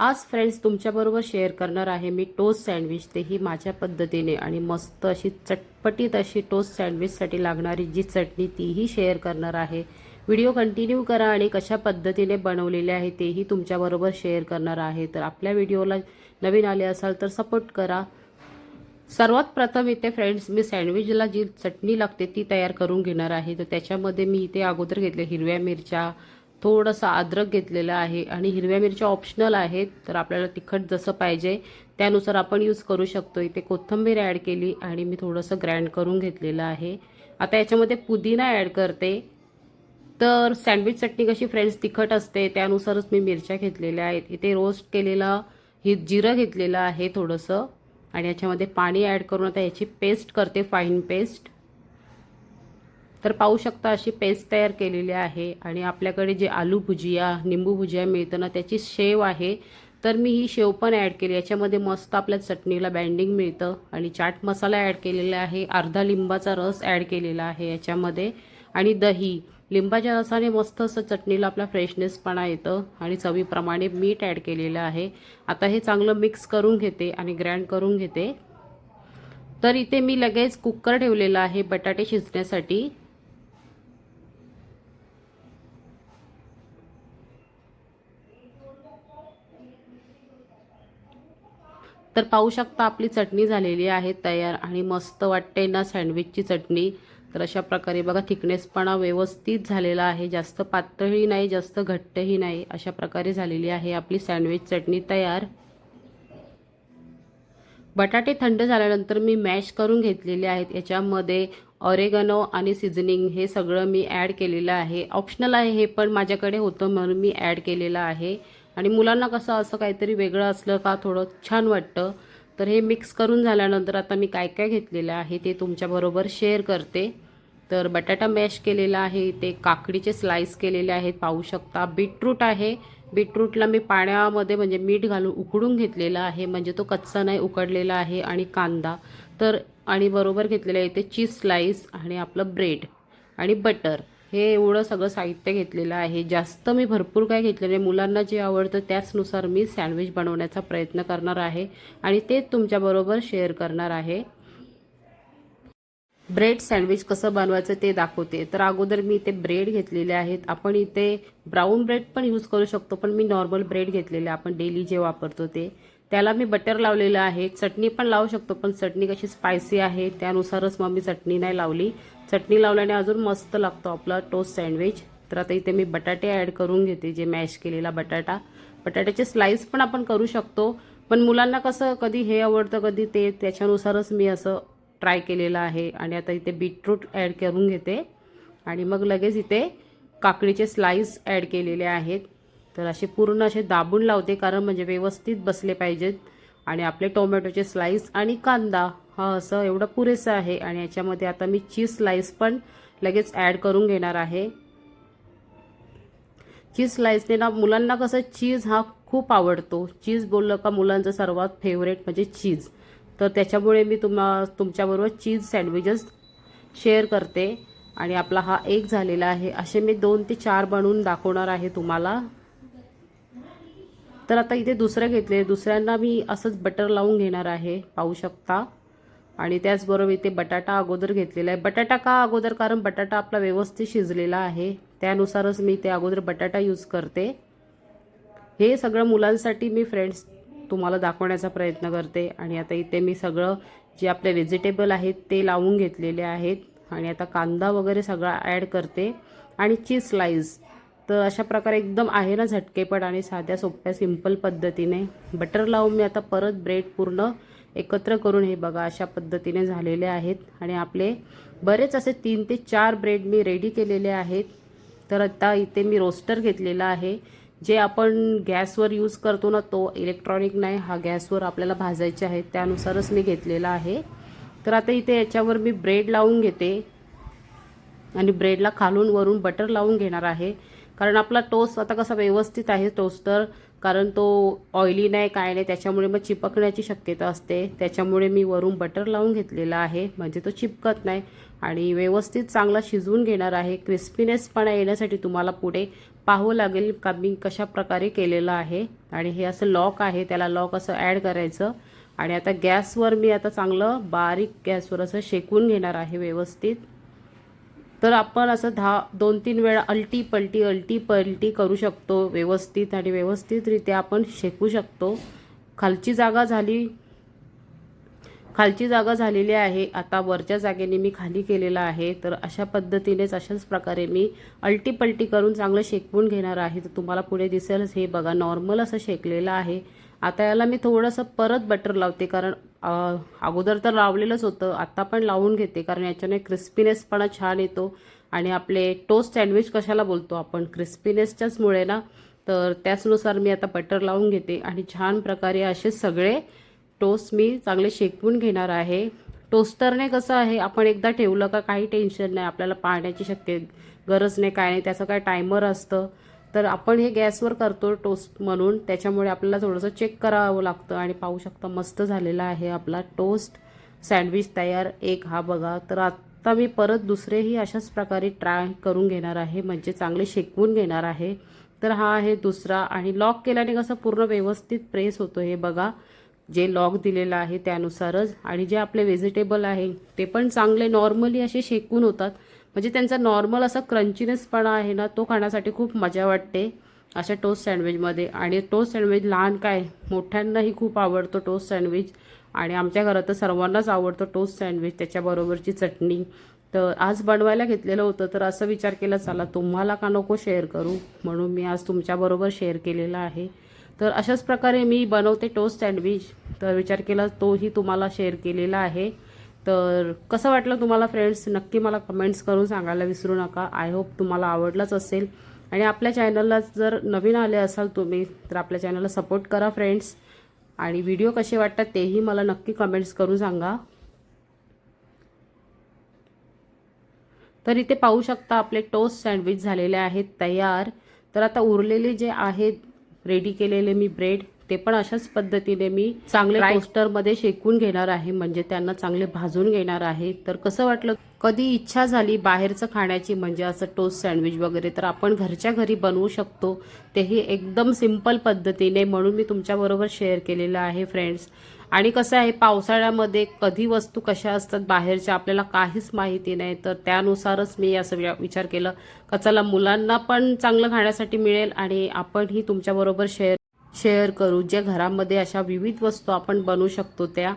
आज फ्रेंड्स तुमच्याबरोबर शेअर करणार आहे. मी टोस्ट सँडविच तेही माझ्या पद्धतीने आणि मस्त अशी चटपटीत अशी टोस्ट सँडविचसाठी लागणारी जी चटणी तीही शेअर करणार आहे. व्हिडिओ कंटिन्यू करा आणि कशा पद्धतीने बनवलेले आहे तेही तुमच्याबरोबर शेअर करणार आहे. तर आपल्या व्हिडिओला नवीन आले असाल तर सपोर्ट करा. सर्वात प्रथम इथे फ्रेंड्स मी सँडविचला जी चटणी लागते ती तयार करून घेणार आहे. तर त्याच्यामध्ये मी इथे अगोदर घेतले हिरव्या मिरच्या थोडंसं अद्रक घेतलेलं आहे आणि हिरव्या मिरच्या ऑप्शनल आहेत. तर आपल्याला तिखट जसं पाहिजे त्यानुसार आपण यूज करू शकतो इथे कोथिंबीर ॲड केली आणि मी थोडंसं ग्रँड करून घेतलेलं आहे. आता याच्यामध्ये पुदिना ॲड करते. तर सँडविच चटणी कशी फ्रेंड्स तिखट असते त्यानुसारच मी मिरच्या घेतलेल्या आहेत. इथे रोस्ट केलेला ही जिरं घेतलेलं आहे थोडंसं. आणि याच्यामध्ये पाणी ॲड करून आता याची पेस्ट करते फाईन पेस्ट तर पाहू शकता अशी पेस्ट तयार केलेली आहे आणि आपल्याकडे जे आलू भुजिया निंबू भुजिया मिळतं ना त्याची शेव आहे. तर मी ही शेव पण ॲड केली. याच्यामध्ये मस्त आपल्या चटणीला बँडिंग मिळतं आणि चाट मसाला ॲड केलेला आहे. अर्धा लिंबाचा रस ॲड केलेला आहे याच्यामध्ये. आणि दही. लिंबाच्या रसाने मस्त असं चटणीला आपला फ्रेशनेसपणा येतं आणि चवीप्रमाणे मीठ ॲड केलेलं आहे. आता हे चांगलं मिक्स करून घेते आणि ग्रँड करून घेते. तर इथे मी लगेच कुकर ठेवलेला आहे बटाटे शिजण्यासाठी. तर पाहू शकता आपली चटणी झालेली आहे तयार आणि मस्त वाटते ना सँडविचची चटणी. तर अशा प्रकारे बघा थिकनेसपणा व्यवस्थित झालेला आहे. जास्त पातळही नाही जास्त घट्टही नाही. अशा प्रकारे झालेली आहे आपली सँडविच चटणी तयार. बटाटे थंड झाल्यानंतर मी मॅश करून घेतलेले आहेत. याच्यामध्ये ऑरेगनो आणि सिझनिंग हे सगळं मी ॲड केलेलं आहे. ऑप्शनल आहे हे पण माझ्याकडे होतं म्हणून मी ॲड केलेलं आहे. आणि मुलांना कसं असं काहीतरी वेगळं असलं का थोडं छान वाटतं तर हे मिक्स करून झाल्यानंतर आता मी काय काय घेतलेलं आहे ते तुमच्याबरोबर शेअर करते. तर बटाटा मॅश केलेला आहे ते काकडीचे स्लाइस केलेले आहेत पाहू शकता. बीटरूट आहे. बीटरूटला मी पाण्यामध्ये म्हणजे मीठ घालून उकडून घेतलेला आहे म्हणजे तो कच्चा नाही उकडलेला आहे आणि कांदा. तर आणि बरोबर घेतलेलं आहे ते चीज स्लाइस आणि आपलं ब्रेड आणि बटर हे एवढं सगळं साहित्य घेतलेलं आहे. जास्त मी भरपूर काय घेतलेलं आहे मुलांना जे आवडतं त्याचनुसार मी सँडविच बनवण्याचा प्रयत्न करणार आहे आणि तेच तुमच्याबरोबर शेअर करणार आहे. ब्रेड सँडविच कसं बनवायचं ते दाखवते. तर अगोदर मी इथे ब्रेड घेतलेले आहेत. आपण इथे ब्राऊन ब्रेड पण यूज करू शकतो पण मी नॉर्मल ब्रेड घेतलेले आपण डेली जे वापरतो ते. त्याला मी बटर लावलेलं आहे. चटणी पण लावू शकतो पण चटणी कशी स्पायसी आहे त्यानुसारच मग मी चटणी नाही लावली. चटणी लावल्याने अजून मस्त लागतो आपला टोस्ट सँडविच तर आता इथे मी बटाटे ॲड करून घेते जे मॅश केलेला बटाटा. बटाट्याचे स्लाईस पण आपण करू शकतो पण मुलांना कसं कधी हे आवडतं कधी ते त्याच्यानुसारच मी असं ट्राय केलेलं आहे. आणि आता इथे बीटरूट ॲड करून घेते. आणि मग लगेच इथे काकडीचे स्लाईस ॲड केलेले आहेत. तर असे पूर्ण असे दाबून लावते कारण म्हणजे व्यवस्थित बसले पाहिजेत. आणि आपले टोमॅटोचे स्लाईस आणि कांदा हा असं एवढं पुरेसं आहे. आणि याच्यामध्ये आता मी चीज स्लाईस पण लगेच ॲड करून घेणार आहे. चीज स्लाईसने ना मुलांना कसं चीज हा खूप आवडतो. चीज बोललं का मुलांचं सर्वात फेवरेट म्हणजे चीज तर त्याच्यामुळे मी तुम्हा तुमच्याबरोबर चीज सँडविचेस शेअर करते. आणि आपला हा एक झालेला आहे. असे मी दोन ते चार बनवून दाखवणार आहे तुम्हाला. तर आता इथे दुसरं घेतले. दुसऱ्यांना मी असंच बटर लावून घेणार आहे. पाहू शकता. आणि त्याचबरोबर इथे बटाटा अगोदर घेतलेला आहे. बटाटा का अगोदर? कारण बटाटा आपला व्यवस्थित शिजलेला आहे. त्यानुसारच मी ते अगोदर बटाटा यूज करते. हे सगळं मुलांसाठी मी फ्रेंड्स तुम्हाला दाखवण्याचा प्रयत्न करते. आणि आता इथे मी सगळं जे आपले व्हेजिटेबल आहेत ते लावून घेतलेले आहेत. आणि आता कांदा वगैरे सगळा ॲड करते. आणि चीज स्लाईस तर अशा प्रकारे एकदम आहे ना झटकेपट आणि साध्या सोप्या सिंपल पद्धतीने. बटर लावून मी आता परत ब्रेड पूर्ण एकत्र करून हे बघा अशा पद्धतीने झालेले आहेत. आणि आपले बरेच असे तीन ते चार ब्रेड मी रेडी केलेले आहेत. तर आता इथे मी रोस्टर घेतलेला आहे. जे आपण गॅसवर यूज करतो ना तो इलेक्ट्रॉनिक नाही. हा गॅसवर आपल्याला भाजायचे आहेत त्यानुसारच मी घेतलेला आहे. तर आता इथे याच्यावर मी ब्रेड लावून घेते. आणि ब्रेडला खालून वरून बटर लावून घेणार आहे. कारण आपला टोस्ट आता कसा व्यवस्थित आहे टोस्टर कारण तो ऑइली नाही काय नाही त्याच्यामुळे मग चिपकण्याची शक्यता असते. त्याच्यामुळे मी वरून बटर लावून घेतलेला आहे. म्हणजे तो चिपकत नाही. आणि व्यवस्थित चांगला शिजवून घेणार आहे. क्रिस्पीनेसपणा येण्यासाठी तुम्हाला पुढे पाहावं लागेल का मी कशा प्रकारे केलेलं आहे. आणि हे असं लॉक आहे. त्याला लॉक असं ॲड करायचं. आणि आता गॅसवर मी आता चांगलं बारीक गॅसवर असं शेकून घेणार आहे व्यवस्थित. तर आपण असं दहा दोन तीन वेळा अलटी पलटी अलटी पलटी करू शकतो व्यवस्थित आणि व्यवस्थितरित्या आपण शेकू शकतो. खालची जागा झाली खालची जागा झालेली आहे. आता वरच्या जागेने मी खाली केलेला आहे. तर अशा पद्धतीनेच अशाच प्रकारे मी अलटी पलटी करून चांगलं शेकवून घेणार आहे. तर तुम्हाला पुढे दिसेलच हे बघा नॉर्मल असं शेकलेलं आहे. आता याला मी थोडंसं परत बटर लावते कारण अगोदर तर लावलेलंच होतं. आत्ता पण लावून घेते कारण याच्याने क्रिस्पीनेसपणा छान येतो. आणि आपले टोस्ट सँडविच कशाला बोलतो आपण? क्रिस्पीनेसच्याचमुळे ना? तर त्याचनुसार मी आता बटर लावून घेते. आणि छान प्रकारे असे सगळे टोस्ट मी चांगले शेकवून घेणार आहे. टोस्टरने कसं आहे आपण एकदा ठेवलं का काही टेन्शन नाही. आपल्याला पाहण्याची शक्य गरज नाही काय नाही. त्याचं काय टायमर असतं. तर आपण हे गॅसवर करतो टोस्ट म्हणून. त्याच्यामुळे आपल्याला थोडंसं चेक करावं लागतं आणि पाहू शकता मस्त झालेला आहे आपला टोस्ट. सँडविच तयार. एक हा बघा. तर आत्ता मी परत दुसरेही अशाच प्रकारे ट्राय करून घेणार आहे. म्हणजे चांगले शेकवून घेणार आहे. तर हा आहे दुसरा आणि लॉक केल्याने कसं पूर्ण व्यवस्थित प्रेस होतो हे बघा. जे लॉक दिलेलं आहे त्यानुसारच. आणि जे आपले व्हेजिटेबल आहे ते पण चांगले नॉर्मली असे शेकून होतात. म्हणजे त्यांचा नॉर्मल असा क्रंचीनेसपणा आहे ना तो खाण्यासाठी खूप मजा वाटते अशा टोस्ट सँडविचमध्ये आणि टोस्ट सँडविच लहान काय मोठ्यांनाही खूप आवडतो टोस्ट सँडविच आणि आमच्या घरात तर सर्वांनाच आवडतो टोस्ट सँडविच त्याच्याबरोबरची चटणी. तर आज बनवायला घेतलेलं होतं तर असं विचार केला चला तुम्हाला का नको शेअर करू? म्हणून मी आज तुमच्याबरोबर शेअर केलेला आहे. तर अशाच प्रकारे मी बनवते टोस्ट सँडविच तर विचार केला तोही तुम्हाला शेअर केलेला आहे. तर कसं वाटलं तुम्हाला फ्रेंड्स नक्की मला कमेंट्स करून सांगायला विसरू नका. आय होप तुम्हाला आवडलंच असेल. आणि आपल्या चॅनलला जर नवीन आले असाल तुम्ही तर आपल्या चॅनलला सपोर्ट करा फ्रेंड्स आणि व्हिडिओ कसे वाटतात तेही मला नक्की कमेंट्स करून सांगा. तर इथे पाहू शकता आपले टोस्ट सँडविच झालेले आहेत तयार. तर आता उरलेले जे आहेत रेडी केलेले मी ब्रेड ते पण अशाच पद्धतीने मी चांगले टोस्टरमध्ये शेकून घेणार आहे म्हणजे त्यांना चांगले भाजून घेणार आहे. तर कसं वाटलं? कधी इच्छा झाली बाहेरचं खाण्याची म्हणजे असं टोस्ट सँडविच वगैरे तर आपण घरच्या घरी बनवू शकतो. तेही एकदम सिंपल पद्धतीने म्हणून मी तुमच्याबरोबर शेअर केलेलं आहे फ्रेंड्स आणि कसं आहे पावसाळ्यामध्ये कधी वस्तू कशा असतात बाहेरच्या आपल्याला काहीच माहिती नाही. तर त्यानुसारच मी असं विचार केलं. का चला मुलांना पण चांगलं खाण्यासाठी मिळेल आणि आपणही तुमच्याबरोबर शेअर शेअर करू. जे घरामध्ये अशा विविध वस्तू आपण बनवू शकतो त्या.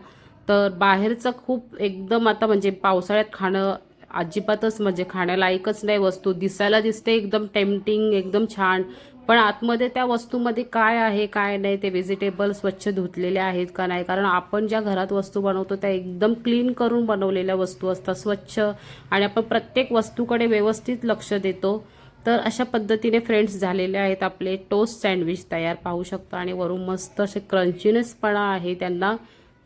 तर बाहेरचं खूप एकदम आता म्हणजे पावसाळ्यात खाणं अजिबातच म्हणजे खाण्यालायकच नाही वस्तू. दिसायला दिसते एकदम टेम्पटिंग एकदम छान. पण आतमध्ये त्या वस्तूमध्ये काय आहे काय नाही ते व्हेजिटेबल स्वच्छ धुतलेले आहेत का नाही? कारण आपण ज्या घरात वस्तू बनवतो त्या एकदम क्लीन करून बनवलेल्या वस्तू असतात स्वच्छ. आणि आपण प्रत्येक वस्तूकडे व्यवस्थित लक्ष देतो. तर अशा पद्धतीने फ्रेंड्स झालेले आहेत आपले टोस्ट सँडविच तयार पाहू शकता. आणि वरून मस्त असे क्रंचीनेसपणा आहे त्यांना.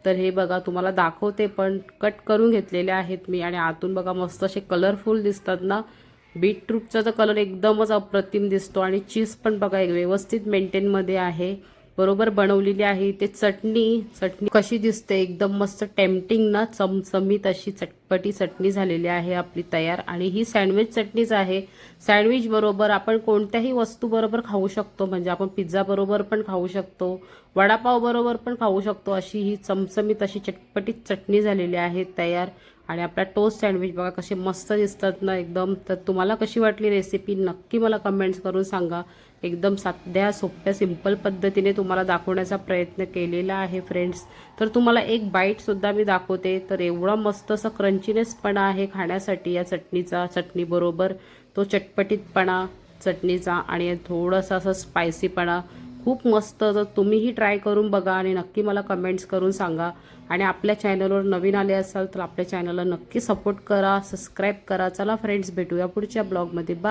तर हे बघा तुम्हाला दाखवते पण कट करून घेतलेले आहेत मी. आणि आतून बघा मस्त असे कलरफुल दिसतात ना. बीटरूटचा तर कलर एकदमच अप्रतिम दिसतो. आणि चीज पण बघा एक व्यवस्थित मेंटेनमध्ये आहे. बरोबर बनवलेली आहे. ते चटणी चटणी कशी दिसते? एकदम मस्त टेम्पटिंग ना चमचमीत अशी चटपटी चटणी झालेली आहे आपली तयार. आणि ही सँडविच चटणीच आहे. सँडविच बरोबर आपण कोणत्याही वस्तू बरोबर खाऊ शकतो. म्हणजे आपण पिझ्झा बरोबर पण खाऊ शकतो. वडापाव बरोबर पण खाऊ शकतो. अशी ही चमचमीत अशी चटपटीत चटणी झालेली आहे तयार. आणि आपला टोस्ट सँडविच बघा कसे मस्त दिसतात ना एकदम. तर तुम्हाला कशी वाटली रेसिपी नक्की मला कमेंट्स करून सांगा. एकदम साध्या सोप्या सिंपल पद्धतीने तुम्हाला दाखवण्याचा प्रयत्न केलेला आहे फ्रेंड्स तर तुम्हाला एक बाईटसुद्धा मी दाखवते. तर एवढा मस्त असं क्रंचीनेसपणा आहे खाण्यासाठी या चटणीचा चटणीबरोबर तो चटपटीतपणा चटणीचा आणि थोडंसं असं स्पायसीपणा खूप मस्त. जर तुम्हीही ट्राय करून बघा आणि नक्की मला कमेंट्स करून सांगा. आणि आपल्या चॅनलवर नवीन आले असाल तर आपल्या चॅनलला नक्की सपोर्ट करा सबस्क्राईब करा. चला फ्रेंड्स भेटूया पुढच्या ब्लॉगमध्ये बा